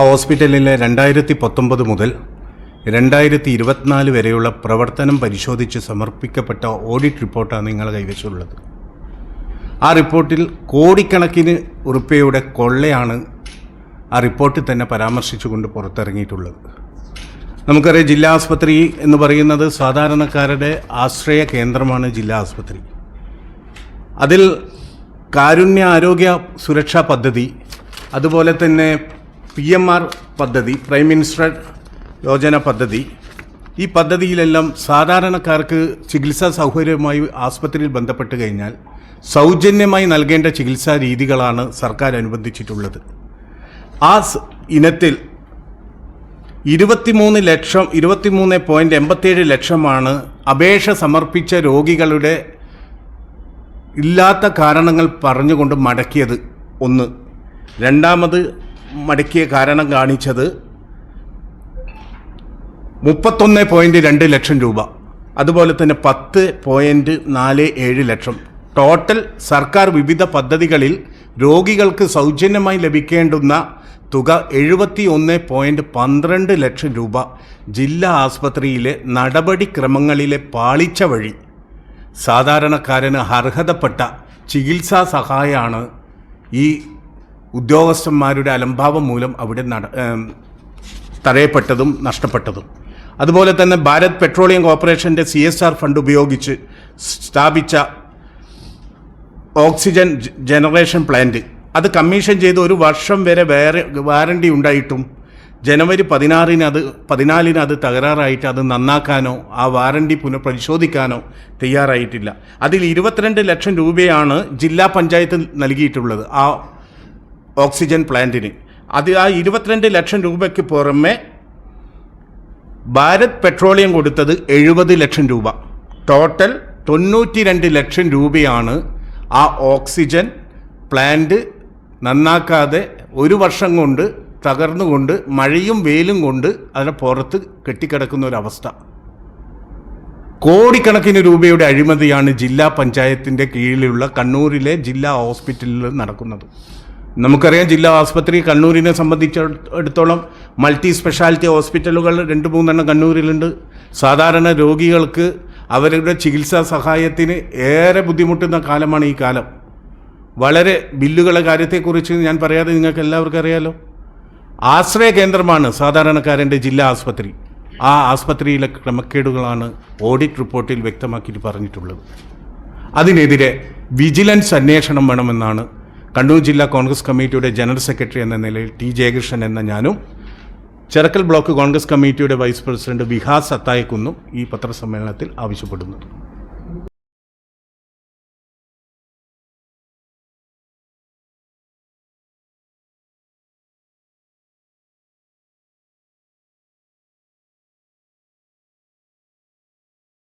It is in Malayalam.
ആ ഹോസ്പിറ്റലിലെ രണ്ടായിരത്തി പത്തൊമ്പത് മുതൽ രണ്ടായിരത്തി ഇരുപത്തിനാല് വരെയുള്ള പ്രവർത്തനം പരിശോധിച്ച് സമർപ്പിക്കപ്പെട്ട ഓഡിറ്റ് റിപ്പോർട്ടാണ് നിങ്ങൾ കൈവശമുള്ളത്. ആ റിപ്പോർട്ടിൽ കോടിക്കണക്കിന് ഉറുപ്പയുടെ കൊള്ളയാണ് ആ റിപ്പോർട്ടിൽ തന്നെ പരാമർശിച്ചുകൊണ്ട് പുറത്തിറങ്ങിയിട്ടുള്ളത്. നമുക്കറിയാം ജില്ലാ ആസ്പത്രി എന്ന് പറയുന്നത് സാധാരണക്കാരുടെ ആശ്രയ കേന്ദ്രമാണ് ജില്ലാ ആസ്പത്രി. അതിൽ കാരുണ്യ ആരോഗ്യ സുരക്ഷാ പദ്ധതി അതുപോലെ തന്നെ പി എം ആർ പദ്ധതി പ്രൈം മിനിസ്റ്റർ യോജന പദ്ധതി ഈ പദ്ധതിയിലെല്ലാം സാധാരണക്കാർക്ക് ചികിത്സാ സൗകര്യവുമായി ആസ്പത്രിയിൽ ബന്ധപ്പെട്ട് കഴിഞ്ഞാൽ സൗജന്യമായി നൽകേണ്ട ചികിത്സാ രീതികളാണ് സർക്കാർ അനുബന്ധിച്ചിട്ടുള്ളത് ആ ഇനത്തിൽ ഇരുപത്തിമൂന്ന് ലക്ഷം ഇരുപത്തിമൂന്ന് പോയിന്റ് എൺപത്തേഴ് ലക്ഷമാണ് അപേക്ഷ സമർപ്പിച്ച രോഗികളുടെ ഇല്ലാത്ത കാരണങ്ങൾ പറഞ്ഞുകൊണ്ട് മടക്കിയത് ഒന്ന്. രണ്ടാമത് മടക്കിയ കാരണം കാണിച്ചത് മുപ്പത്തൊന്ന് പോയിന്റ് രണ്ട് ലക്ഷം രൂപ. അതുപോലെ തന്നെ പത്ത് പോയിന്റ് നാല് ഏഴ് ലക്ഷം. ടോട്ടൽ സർക്കാർ വിവിധ പദ്ധതികളിൽ രോഗികൾക്ക് സൗജന്യമായി ലഭിക്കേണ്ടുന്ന തുക എഴുപത്തി ഒന്ന് പോയിന്റ് പന്ത്രണ്ട് ലക്ഷം രൂപ. ജില്ലാ ആസ്പത്രിയിലെ നടപടിക്രമങ്ങളിലെ പാളിച്ച വഴി സാധാരണക്കാരന് അർഹതപ്പെട്ട ചികിത്സാ സഹായമാണ് ഈ ഉദ്യോഗസ്ഥന്മാരുടെ അലംഭാവം മൂലം അവിടെ നട തടയപ്പെട്ടതും നഷ്ടപ്പെട്ടതും. അതുപോലെ തന്നെ ഭാരത് പെട്രോളിയം കോർപ്പറേഷന്റെ സി എസ് ആർ ഫണ്ട് ഉപയോഗിച്ച് സ്ഥാപിച്ച ഓക്സിജൻ ജനറേഷൻ പ്ലാന്റ്. അത് കമ്മീഷൻ ചെയ്ത് ഒരു വർഷം വരെ വേറെ വാറണ്ടി ഉണ്ടായിട്ടും ജനുവരി പതിനാറിന് അത് പതിനാലിന് അത് തകരാറായിട്ട് അത് നന്നാക്കാനോ ആ വാറണ്ടി പുനഃപരിശോധിക്കാനോ തയ്യാറായിട്ടില്ല. അതിൽ ഇരുപത്തിരണ്ട് ലക്ഷം രൂപയാണ് ജില്ലാ പഞ്ചായത്ത് നൽകിയിട്ടുള്ളത്. ആ ഓക്സിജൻ പ്ലാന്റിന്. അത് ആ ഇരുപത്തിരണ്ട് ലക്ഷം രൂപയ്ക്ക് പുറമെ ഭാരത് പെട്രോളിയം കൊടുത്തത് എഴുപത് ലക്ഷം രൂപ. ടോട്ടൽ തൊണ്ണൂറ്റി രണ്ട് ലക്ഷം രൂപയാണ് ആ ഓക്സിജൻ പ്ലാന്റ് നന്നാക്കാതെ ഒരു വർഷം കൊണ്ട് തകർന്നുകൊണ്ട് മഴയും വെയിലും കൊണ്ട് അതിനെ പുറത്ത് കെട്ടിക്കിടക്കുന്ന ഒരവസ്ഥ കോടിക്കണക്കിന് രൂപയുടെ അഴിമതിയാണ് ജില്ലാ പഞ്ചായത്തിന്റെ കീഴിലുള്ള കണ്ണൂരിലെ ജില്ലാ ഹോസ്പിറ്റലിൽ നടക്കുന്നത്. നമുക്കറിയാം ജില്ലാ ആസ്പത്രി കണ്ണൂരിനെ സംബന്ധിച്ചിടത്തോളം മൾട്ടി സ്പെഷ്യാലിറ്റി ഹോസ്പിറ്റലുകൾ രണ്ട് മൂന്നെണ്ണം കണ്ണൂരിലുണ്ട്. സാധാരണ രോഗികൾക്ക് അവരുടെ ചികിത്സാ സഹായത്തിന് ഏറെ ബുദ്ധിമുട്ടുന്ന കാലമാണ് ഈ കാലം. വളരെ ബില്ലുകളുടെ കാര്യത്തെക്കുറിച്ച് ഞാൻ പറയാതെ നിങ്ങൾക്ക് എല്ലാവർക്കും അറിയാലോ. ആശ്രയ കേന്ദ്രമാണ് സാധാരണക്കാരന്റെ ജില്ലാ ആസ്പത്രി. ആ ആസ്പത്രിയിലെ ക്രമക്കേടുകളാണ് ഓഡിറ്റ് റിപ്പോർട്ടിൽ വ്യക്തമാക്കിയിട്ട് പറഞ്ഞിട്ടുള്ളത്. അതിനെതിരെ വിജിലൻസ് അന്വേഷണം വേണമെന്നാണ് കണ്ണൂർ ജില്ലാ കോൺഗ്രസ് കമ്മിറ്റിയുടെ ജനറൽ സെക്രട്ടറി എന്ന നിലയിൽ ടി ജയകൃഷ്ണൻ എന്ന ഞാനും ചെറക്കൽ ബ്ലോക്ക് കോൺഗ്രസ് കമ്മിറ്റിയുടെ വൈസ് പ്രസിഡന്റ് വിഹാസ് അത്തായക്കുന്നും ഈ പത്രസമ്മേളനത്തിൽ ആവശ്യപ്പെടുന്നത്